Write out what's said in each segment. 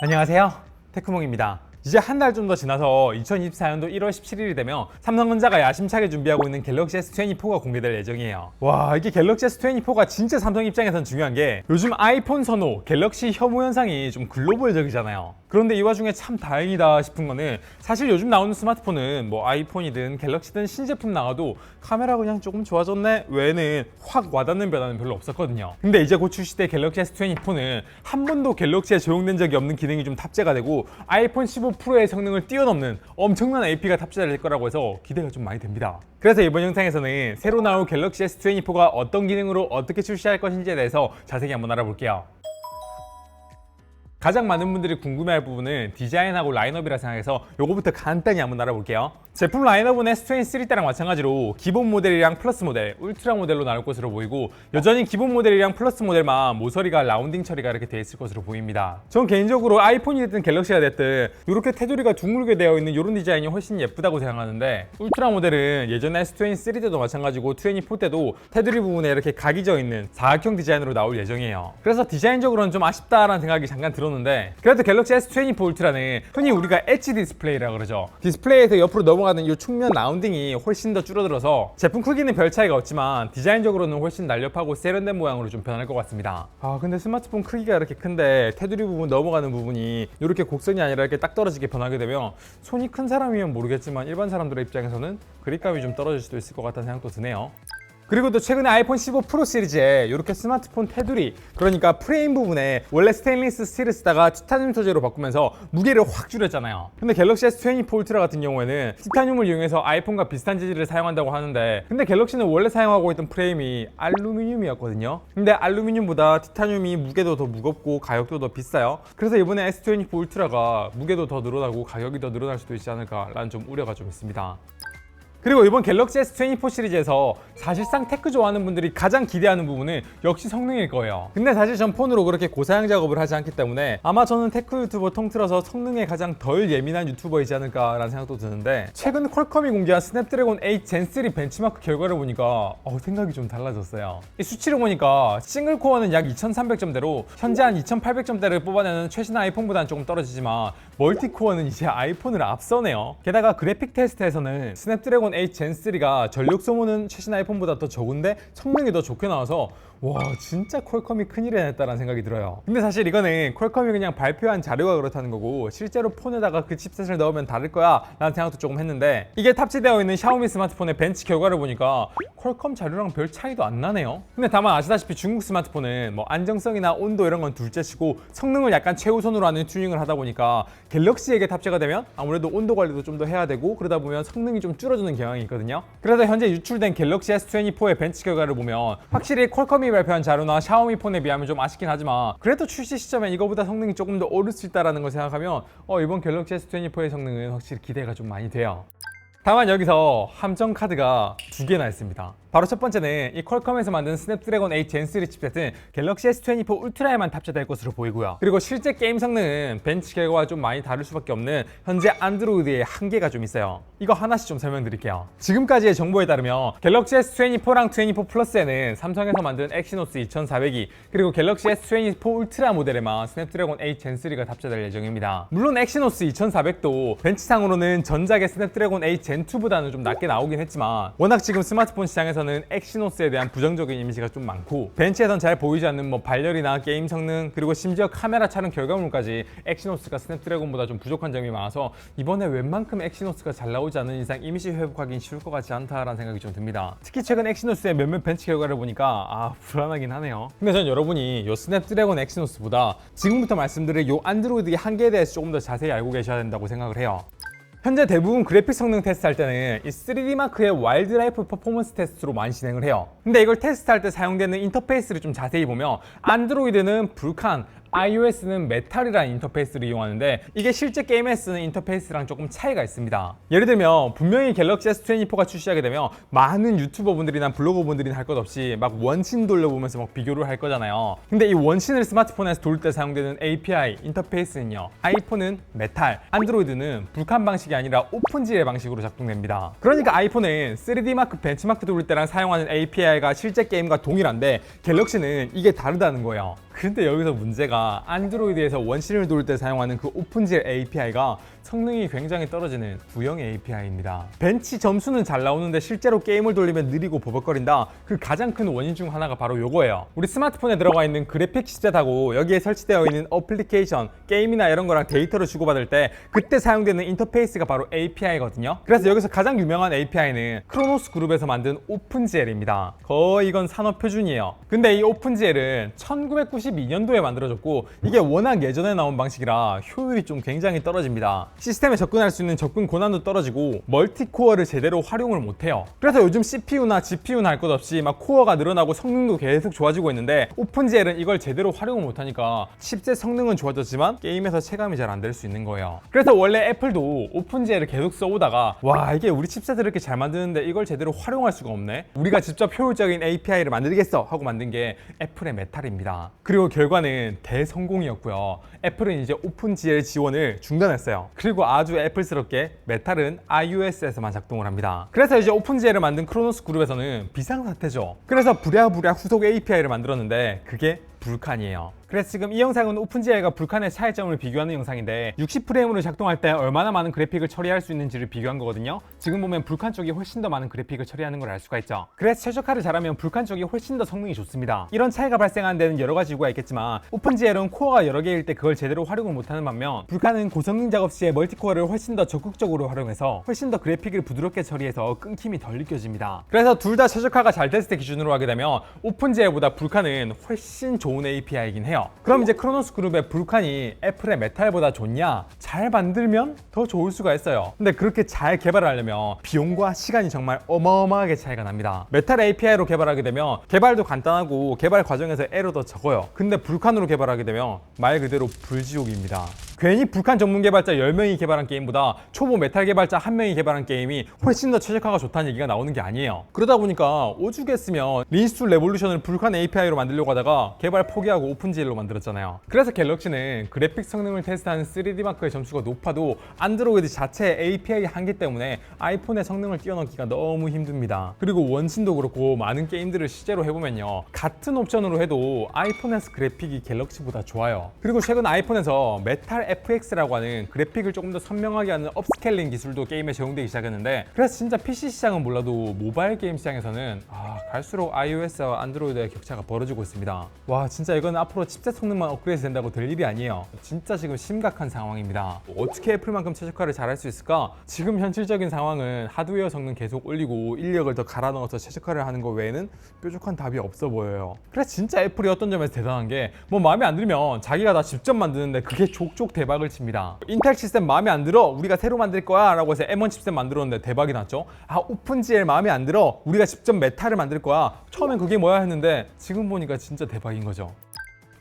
안녕하세요. 테크몽입니다. 이제 한 달 좀 더 지나서 2024년도 1월 17일이 되면 삼성전자가 야심차게 준비하고 있는 갤럭시 S24가 공개될 예정이에요. 와, 이게 갤럭시 S24가 진짜 삼성 입장에선 중요한 게 요즘 아이폰 선호, 갤럭시 혐오 현상이 좀 글로벌적이잖아요. 그런데 이 와중에 참 다행이다 싶은 거는 사실 요즘 나오는 스마트폰은 뭐 아이폰이든 갤럭시든 신제품 나와도 카메라 그냥 조금 좋아졌네 외에는 확 와닿는 변화는 별로 없었거든요. 근데 이제 곧 출시될 갤럭시 S24는 한 번도 갤럭시에 적용된 적이 없는 기능이 좀 탑재가 되고 아이폰 15 프로의 성능을 뛰어넘는 엄청난 AP가 탑재될 거라고 해서 기대가 좀 많이 됩니다. 그래서 이번 영상에서는 새로 나올 갤럭시 S24가 어떤 기능으로 어떻게 출시할 것인지에 대해서 자세히 한번 알아볼게요. 가장 많은 분들이 궁금해할 부분은 디자인하고 라인업이라 생각해서 요거부터 간단히 한번 알아볼게요. 제품 라인업은 S23 때랑 마찬가지로 기본 모델이랑 플러스 모델, 울트라 모델로 나올 것으로 보이고 여전히 기본 모델이랑 플러스 모델만 모서리가 라운딩 처리가 이렇게 돼 있을 것으로 보입니다. 전 개인적으로 아이폰이 됐든 갤럭시가 됐든 이렇게 테두리가 둥글게 되어 있는 이런 디자인이 훨씬 예쁘다고 생각하는데 울트라 모델은 예전에 S23 때도 마찬가지고 24 때도 테두리 부분에 이렇게 각이 져 있는 사각형 디자인으로 나올 예정이에요. 그래서 디자인적으로는 좀 아쉽다라는 생각이 잠깐 들었는데 그래도 갤럭시 S24 울트라는 흔히 우리가 엣지 디스플레이라 그러죠. 디스플레이에서 옆으로 넘어가 는 이 측면 라운딩이 훨씬 더 줄어들어서 제품 크기는 별 차이가 없지만 디자인적으로는 훨씬 날렵하고 세련된 모양으로 좀 변할 것 같습니다. 아 근데 스마트폰 크기가 이렇게 큰데 테두리 부분 넘어가는 부분이 이렇게 곡선이 아니라 이렇게 딱 떨어지게 변하게 되면 손이 큰 사람이면 모르겠지만 일반 사람들의 입장에서는 그립감이 좀 떨어질 수도 있을 것 같다는 생각도 드네요. 그리고 또 최근에 아이폰 15 프로 시리즈에 이렇게 스마트폰 테두리 그러니까 프레임 부분에 원래 스테인리스 스틸을 쓰다가 티타늄 소재로 바꾸면서 무게를 확 줄였잖아요. 근데 갤럭시 S24 울트라 같은 경우에는 티타늄을 이용해서 아이폰과 비슷한 재질을 사용한다고 하는데 근데 갤럭시는 원래 사용하고 있던 프레임이 알루미늄이었거든요. 근데 알루미늄보다 티타늄이 무게도 더 무겁고 가격도 더 비싸요. 그래서 이번에 S24 울트라가 무게도 더 늘어나고 가격이 더 늘어날 수도 있지 않을까라는 좀 우려가 좀 있습니다. 그리고 이번 갤럭시 S24 시리즈에서 사실상 테크 좋아하는 분들이 가장 기대하는 부분은 역시 성능일 거예요. 근데 사실 전 폰으로 그렇게 고사양 작업을 하지 않기 때문에 아마 저는 테크 유튜버 통틀어서 성능에 가장 덜 예민한 유튜버이지 않을까라는 생각도 드는데 최근 퀄컴이 공개한 스냅드래곤 8 젠3 벤치마크 결과를 보니까 어, 생각이 좀 달라졌어요. 이 수치를 보니까 싱글 코어는 약 2300점대로 현재 한 2800점대를 뽑아내는 최신 아이폰보다는 조금 떨어지지만 멀티 코어는 이제 아이폰을 앞서네요. 게다가 그래픽 테스트에서는 스냅드래곤 8 젠 3가 전력 소모는 최신 아이폰 보다 더 적은데 성능이 더 좋게 나와서 와 진짜 퀄컴이 큰일 해냈다라는 생각이 들어요. 근데 사실 이거는 퀄컴이 그냥 발표한 자료가 그렇다는 거고 실제로 폰에다가 그 칩셋을 넣으면 다를 거야 라는 생각도 조금 했는데 이게 탑재되어 있는 샤오미 스마트폰의 벤치 결과를 보니까 퀄컴 자료랑 별 차이도 안 나네요. 근데 다만 아시다시피 중국 스마트폰은 뭐 안정성이나 온도 이런 건 둘째치고 성능을 약간 최우선으로 하는 튜닝을 하다 보니까 갤럭시에게 탑재가 되면 아무래도 온도 관리도 좀 더 해야 되고 그러다 보면 성능이 좀 줄어드는 경향이 있거든요. 그래서 현재 유출된 갤럭시 S24의 벤치 결과를 보면 확실히 퀄컴이 발표한 자료나 샤오미 폰에 비하면 좀 아쉽긴 하지만 그래도 출시 시점에 이거보다 성능이 조금 더 오를 수 있다는 걸 생각하면 어, 이번 갤럭시 S24의 성능은 확실히 기대가 좀 많이 돼요. 다만 여기서 함정 카드가 두 개나 있습니다. 바로 첫 번째는 이 퀄컴에서 만든 스냅드래곤 8젠3 칩셋은 갤럭시 S24 울트라에만 탑재될 것으로 보이고요. 그리고 실제 게임 성능은 벤치 결과와 좀 많이 다를 수밖에 없는 현재 안드로이드의 한계가 좀 있어요. 이거 하나씩 좀 설명드릴게요. 지금까지의 정보에 따르면 갤럭시 S24랑 24 플러스에는 삼성에서 만든 엑시노스 2400이 그리고 갤럭시 S24 울트라 모델에만 스냅드래곤 8젠 3가 탑재될 예정입니다. 물론 엑시노스 2400도 벤치상으로는 전작의 스냅드래곤 8젠 2보다는 좀 낮게 나오긴 했지만 워낙 지금 스마트폰 시장에서는 엑시노스에 대한 부정적인 이미지가 좀 많고 벤치에선 잘 보이지 않는 뭐 발열이나 게임 성능 그리고 심지어 카메라 촬영 결과물까지 엑시노스가 스냅드래곤보다 좀 부족한 점이 많아서 이번에 웬만큼 엑시노스가 잘 나오지 않는 이상 이미지 회복하기는 쉬울 것 같지 않다라는 생각이 좀 듭니다. 특히 최근 엑시노스의 몇몇 벤치 결과를 보니까 아 불안하긴 하네요. 근데 전 여러분이 요 스냅드래곤 엑시노스보다 지금부터 말씀드릴 요 안드로이드의 한계에 대해서 조금 더 자세히 알고 계셔야 된다고 생각을 해요. 현재 대부분 그래픽 성능 테스트 할 때는 이 3D 마크의 와일드 라이프 퍼포먼스 테스트로 많이 진행을 해요. 근데 이걸 테스트할 때 사용되는 인터페이스를 좀 자세히 보면 안드로이드는 불칸, iOS는 메탈이라는 인터페이스를 이용하는데 이게 실제 게임에 쓰는 인터페이스랑 조금 차이가 있습니다. 예를 들면 분명히 갤럭시 S24가 출시하게 되면 많은 유튜버분들이나 블로거분들이 할 것 없이 막 원신 돌려보면서 막 비교를 할 거잖아요. 근데 이 원신을 스마트폰에서 돌때 사용되는 API 인터페이스는요. 아이폰은 메탈, 안드로이드는 불칸 방식이 아니라 오픈지의 방식으로 작동됩니다. 그러니까 아이폰은 3D 마크 벤치마크 돌릴 때랑 사용하는 API가 실제 게임과 동일한데 갤럭시는 이게 다르다는 거예요. 근데 여기서 문제가 안드로이드에서 원신을 돌릴 때 사용하는 그 오픈GL API가 성능이 굉장히 떨어지는 구형 API입니다. 벤치 점수는 잘 나오는데 실제로 게임을 돌리면 느리고 버벅거린다. 그 가장 큰 원인 중 하나가 바로 요거예요. 우리 스마트폰에 들어가 있는 그래픽 칩셋하고 여기에 설치되어 있는 어플리케이션, 게임이나 이런 거랑 데이터를 주고받을 때 그때 사용되는 인터페이스가 바로 API거든요. 그래서 여기서 가장 유명한 API는 크로노스 그룹에서 만든 오픈GL입니다. 거의 이건 산업 표준이에요. 근데 이 오픈GL은 1992년도에 만들어졌고 이게 워낙 예전에 나온 방식이라 효율이 좀 굉장히 떨어집니다. 시스템에 접근할 수 있는 접근 고난도 떨어지고 멀티코어를 제대로 활용을 못해요. 그래서 요즘 CPU나 GPU는 할것 없이 막 코어가 늘어나고 성능도 계속 좋아지고 있는데 오픈GL은 이걸 제대로 활용을 못하니까 칩셋 성능은 좋아졌지만 게임에서 체감이 잘 안 될 수 있는 거예요. 그래서 원래 애플도 오픈GL을 계속 써오다가 와 이게 우리 칩셋을 이렇게 잘 만드는데 이걸 제대로 활용할 수가 없네. 우리가 직접 효율적인 API를 만들겠어 하고 만든 게 애플의 메탈입니다. 그리고 결과는 대성공이었고요. 애플은 이제 오픈GL 지원을 중단했어요. 그리고 아주 애플스럽게 메탈은 iOS에서만 작동을 합니다. 그래서 이제 오픈GL을 만든 크로노스 그룹에서는 비상사태죠. 그래서 부랴부랴 후속 API를 만들었는데 그게 불칸이에요. 그래서 지금 이 영상은 오픈GL과 불칸의 차이점을 비교하는 영상인데 60프레임으로 작동할 때 얼마나 많은 그래픽을 처리할 수 있는지를 비교한 거거든요. 지금 보면 불칸 쪽이 훨씬 더 많은 그래픽을 처리하는 걸 알 수가 있죠. 그래서 최적화를 잘하면 불칸 쪽이 훨씬 더 성능이 좋습니다. 이런 차이가 발생하는 데는 여러 가지 이유가 있겠지만 오픈GL은 코어가 여러 개일 때 그걸 제대로 활용을 못하는 반면 불칸은 고성능 작업 시에 멀티코어를 훨씬 더 적극적으로 활용해서 훨씬 더 그래픽을 부드럽게 처리해서 끊김이 덜 느껴집니다. 그래서 둘 다 최적화가 잘 됐을 때 기준으로 하게 되면 오픈GL보다 불칸은 훨씬 좋은 API이긴 해요. 그럼 이제 크로노스 그룹의 불칸이 애플의 메탈보다 좋냐? 잘 만들면 더 좋을 수가 있어요. 근데 그렇게 잘 개발을 하려면 비용과 시간이 정말 어마어마하게 차이가 납니다. 메탈 API로 개발하게 되면 개발도 간단하고 개발 과정에서 에러도 적어요. 근데 불칸으로 개발하게 되면 말 그대로 불지옥입니다. 괜히 불칸 전문 개발자 10명이 개발한 게임보다 초보 메탈 개발자 1명이 개발한 게임이 훨씬 더 최적화가 좋다는 얘기가 나오는 게 아니에요. 그러다 보니까 오죽했으면 린스툴 레볼루션을 불칸 API로 만들려고 하다가 개발 포기하고 오픈GL로 만들었잖아요. 그래서 갤럭시는 그래픽 성능을 테스트하는 3D 마크의 점수가 높아도 안드로이드 자체의 API 한계 때문에 아이폰의 성능을 뛰어넘기가 너무 힘듭니다. 그리고 원신도 그렇고 많은 게임들을 실제로 해보면요. 같은 옵션으로 해도 아이폰에서 그래픽이 갤럭시보다 좋아요. 그리고 최근 아이폰에서 메탈 FX라고 하는 그래픽을 조금 더 선명하게 하는 업스케일링 기술도 게임에 적용되기 시작했는데 그래서 진짜 PC 시장은 몰라도 모바일 게임 시장에서는 아, 갈수록 iOS와 안드로이드의 격차가 벌어지고 있습니다. 와 진짜 이건 앞으로 칩셋 성능만 업그레이드 된다고 될 일이 아니에요. 진짜 지금 심각한 상황입니다. 어떻게 애플만큼 최적화를 잘할 수 있을까? 지금 현실적인 상황은 하드웨어 성능 계속 올리고 인력을 더 갈아 넣어서 최적화를 하는 것 외에는 뾰족한 답이 없어 보여요. 그래서 진짜 애플이 어떤 점에서 대단한 게 뭐 마음에 안 들면 자기가 다 직접 만드는데 그게 족족 대박을 칩니다. 인텔 시스템 마음에 안 들어 우리가 새로 만들 거야 라고 해서 M1 칩셋 만들었는데 대박이 났죠. 아 오픈GL 마음에 안 들어 우리가 직접 메탈을 만들 거야. 처음엔 그게 뭐야 했는데 지금 보니까 진짜 대박인 거죠.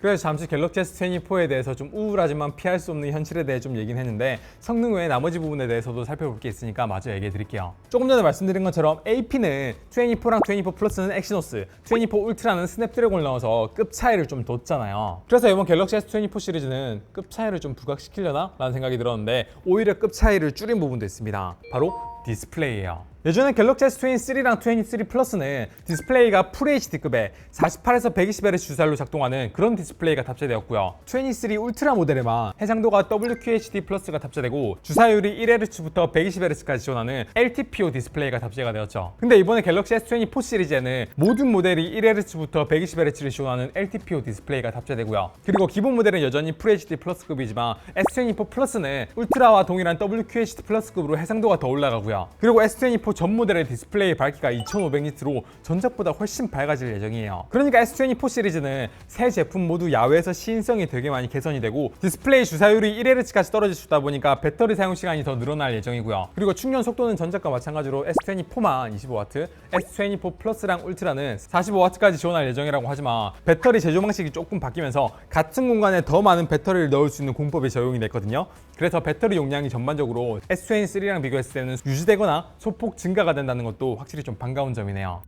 그래서 잠시 갤럭시 S24에 대해서 좀 우울하지만 피할 수 없는 현실에 대해 좀 얘기는 했는데 성능 외에 나머지 부분에 대해서도 살펴볼 게 있으니까 마저 얘기해 드릴게요. 조금 전에 말씀드린 것처럼 AP는 24랑 24 플러스는 엑시노스, 24 울트라는 스냅드래곤을 넣어서 급 차이를 좀 뒀잖아요. 그래서 이번 갤럭시 S24 시리즈는 급 차이를 좀 부각시키려나? 라는 생각이 들었는데 오히려 급 차이를 줄인 부분도 있습니다. 바로 디스플레이예요. 예전에 갤럭시 S23랑 23 플러스는 디스플레이가 FHD급의 48에서 120Hz 주사율로 작동하는 그런 디스플레이가 탑재되었고요. 23 울트라 모델에만 해상도가 WQHD 플러스가 탑재되고 주사율이 1Hz부터 120Hz까지 지원하는 LTPO 디스플레이가 탑재가 되었죠. 근데 이번에 갤럭시 S24 시리즈에는 모든 모델이 1Hz부터 120Hz를 지원하는 LTPO 디스플레이가 탑재되고요. 그리고 기본 모델은 여전히 FHD 플러스급이지만 S24 플러스는 울트라와 동일한 WQHD 플러스급으로 해상도가 더 올라가고요. 그리고 S24 전 모델의 디스플레이 밝기가 2500니트로 전작보다 훨씬 밝아질 예정이에요. 그러니까 S24 시리즈는 새 제품 모두 야외에서 시인성이 되게 많이 개선이 되고 디스플레이 주사율이 1Hz까지 떨어질 수 있다 보니까 배터리 사용 시간이 더 늘어날 예정이고요. 그리고 충전 속도는 전작과 마찬가지로 S24만 25W, S24 플러스랑 울트라는 45W까지 지원할 예정이라고 하지만 배터리 제조 방식이 조금 바뀌면서 같은 공간에 더 많은 배터리를 넣을 수 있는 공법이 적용이 됐거든요. 그래서 배터리 용량이 전반적으로 S23랑 비교했을 때는 유지되거나 소폭 증가가 된다는 것도 확실히 좀 반가운 점이네요.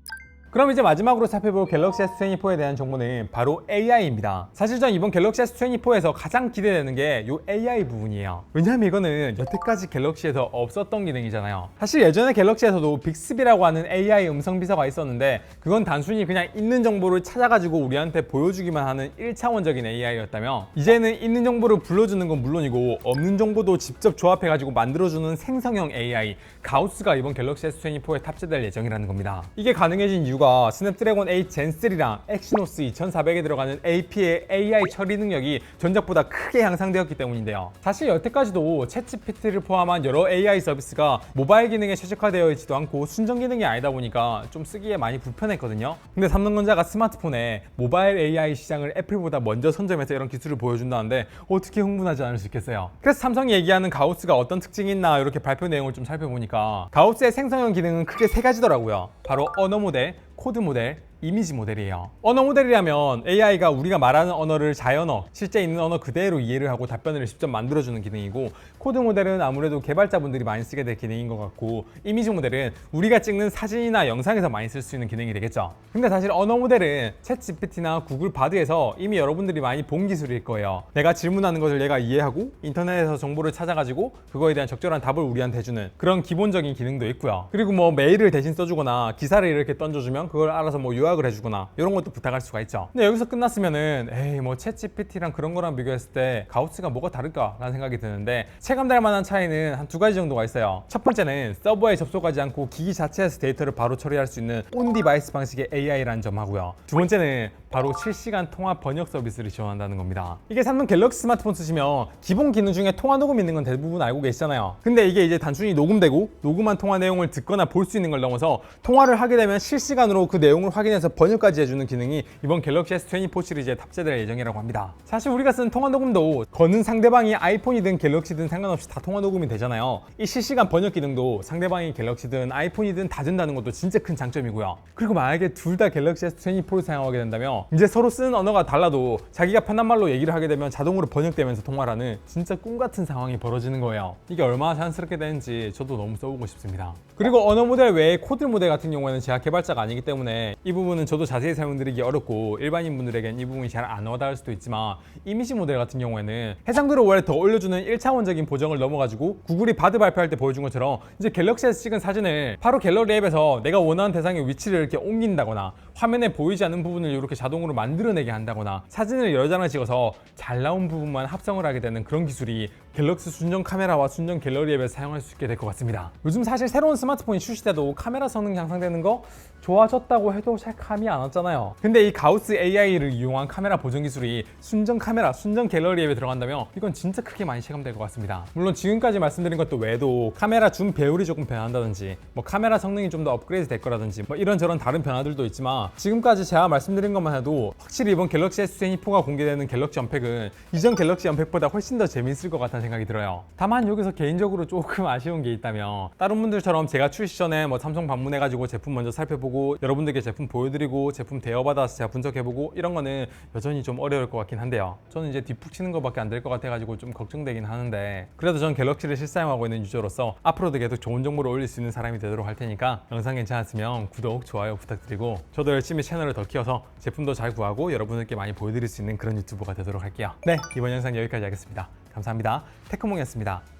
그럼 이제 마지막으로 살펴볼 갤럭시 S24에 대한 정보는 바로 AI입니다. 사실 전 이번 갤럭시 S24에서 가장 기대되는 게 이 AI 부분이에요. 왜냐하면 이거는 여태까지 갤럭시에서 없었던 기능이잖아요. 사실 예전에 갤럭시에서도 빅스비라고 하는 AI 음성 비서가 있었는데 그건 단순히 그냥 있는 정보를 찾아가지고 우리한테 보여주기만 하는 1차원적인 AI였다면 이제는 있는 정보를 불러주는 건 물론이고 없는 정보도 직접 조합해가지고 만들어주는 생성형 AI 가우스가 이번 갤럭시 S24에 탑재될 예정이라는 겁니다. 이게 가능해진 이유 가 스냅드래곤 8 젠 3랑 엑시노스 2400에 들어가는 AP의 AI 처리 능력이 전작보다 크게 향상되었기 때문인데요. 사실 여태까지도 챗GPT를 포함한 여러 AI 서비스가 모바일 기능에 최적화되어 있지도 않고 순정 기능이 아니다 보니까 좀 쓰기에 많이 불편했거든요. 근데 삼성전자가 스마트폰에 모바일 AI 시장을 애플보다 먼저 선점해서 이런 기술을 보여준다는데 어떻게 흥분하지 않을 수 있겠어요. 그래서 삼성이 얘기하는 가우스가 어떤 특징이 있나 이렇게 발표 내용을 좀 살펴보니까 가우스의 생성형 기능은 크게 세 가지더라고요. 바로 언어 모델, 코드 모델, 이미지 모델이에요. 언어 모델이라면 AI가 우리가 말하는 언어를 자연어, 실제 있는 언어 그대로 이해를 하고 답변을 직접 만들어주는 기능이고 코드 모델은 아무래도 개발자분들이 많이 쓰게 될 기능인 것 같고 이미지 모델은 우리가 찍는 사진이나 영상에서 많이 쓸 수 있는 기능이 되겠죠. 근데 사실 언어 모델은 챗 GPT나 구글 바드에서 이미 여러분들이 많이 본 기술일 거예요. 내가 질문하는 것을 얘가 이해하고 인터넷에서 정보를 찾아가지고 그거에 대한 적절한 답을 우리한테 해주는 그런 기본적인 기능도 있고요. 그리고 뭐 메일을 대신 써주거나 기사를 이렇게 던져주면 그걸 알아서 뭐 요약 을 해주거나 이런 것도 부탁할 수가 있죠. 근데 여기서 끝났으면은 에이 뭐 챗GPT랑 그런 거랑 비교했을 때 가우스가 뭐가 다를까라는 생각이 드는데 체감될 만한 차이는 한 두 가지 정도가 있어요. 첫 번째는 서버에 접속하지 않고 기기 자체에서 데이터를 바로 처리할 수 있는 온 디바이스 방식의 AI라는 점 하고요. 두 번째는 바로 실시간 통화 번역 서비스를 지원한다는 겁니다. 이게 삼성 갤럭시 스마트폰 쓰시면 기본 기능 중에 통화 녹음 있는 건 대부분 알고 계시잖아요. 근데 이게 이제 단순히 녹음되고 녹음한 통화 내용을 듣거나 볼 수 있는 걸 넘어서 통화를 하게 되면 실시간으로 그 내용을 확인해서 번역까지 해주는 기능이 이번 갤럭시 S24 시리즈에 탑재될 예정이라고 합니다. 사실 우리가 쓰는 통화 녹음도 거는 상대방이 아이폰이든 갤럭시든 상관없이 다 통화 녹음이 되잖아요. 이 실시간 번역 기능도 상대방이 갤럭시든 아이폰이든 다 된다는 것도 진짜 큰 장점이고요. 그리고 만약에 둘 다 갤럭시 S24를 사용하게 된다면 이제 서로 쓰는 언어가 달라도 자기가 편한 말로 얘기를 하게 되면 자동으로 번역되면서 통화를 하는 진짜 꿈 같은 상황이 벌어지는 거예요. 이게 얼마나 자연스럽게 되는지 저도 너무 써보고 싶습니다. 그리고 언어 모델 외에 코드 모델 같은 경우에는 제가 개발자가 아니기 때문에 이 부분 은 저도 자세히 설명드리기 어렵고 일반인 분들에겐 이 부분이 잘 안 와닿을 수도 있지만 이미지 모델 같은 경우에는 해상도를 원래 더 올려주는 1차원적인 보정을 넘어가지고 구글이 바드 발표할 때 보여준 것처럼 이제 갤럭시에서 찍은 사진을 바로 갤러리 앱에서 내가 원하는 대상의 위치를 이렇게 옮긴다거나 화면에 보이지 않는 부분을 이렇게 자동으로 만들어내게 한다거나 사진을 여러 장을 찍어서 잘 나온 부분만 합성을 하게 되는 그런 기술이 갤럭시 순정 카메라와 순정 갤러리 앱에서 사용할 수 있게 될 것 같습니다. 요즘 사실 새로운 스마트폰이 출시돼도 카메라 성능 향상되는 거 좋아졌다고 해도 잘 감이 안 왔잖아요. 근데 이 가우스 AI를 이용한 카메라 보정 기술이 순정 카메라, 순정 갤러리 앱에 들어간다면 이건 진짜 크게 많이 체감될 것 같습니다. 물론 지금까지 말씀드린 것도 외에도 카메라 줌 배율이 조금 변한다든지 뭐 카메라 성능이 좀 더 업그레이드 될 거라든지 뭐 이런저런 다른 변화들도 있지만 지금까지 제가 말씀드린 것만 해도 확실히 이번 갤럭시 S24가 공개되는 갤럭시 언팩은 이전 갤럭시 언팩보다 훨씬 더 재밌을 것 같다는 생각이 들어요. 다만 여기서 개인적으로 조금 아쉬운 게 있다면 다른 분들처럼 제가 출시 전에 뭐 삼성 방문해가지고 제품 먼저 살펴보고 여러분들께 제품 보여드리고 제품 대여받아서 제가 분석해보고 이런 거는 여전히 좀 어려울 것 같긴 한데요. 저는 이제 뒷북 치는 것밖에 안 될 것 같아가지고 좀 걱정되긴 하는데 그래도 전 갤럭시를 실사용하고 있는 유저로서 앞으로도 계속 좋은 정보를 올릴 수 있는 사람이 되도록 할 테니까 영상 괜찮았으면 구독, 좋아요 부탁드리고 저도 열심히 채널을 더 키워서 제품도 잘 구하고 여러분들께 많이 보여드릴 수 있는 그런 유튜버가 되도록 할게요. 네, 이번 영상 여기까지 하겠습니다. 감사합니다. 테크몽이었습니다.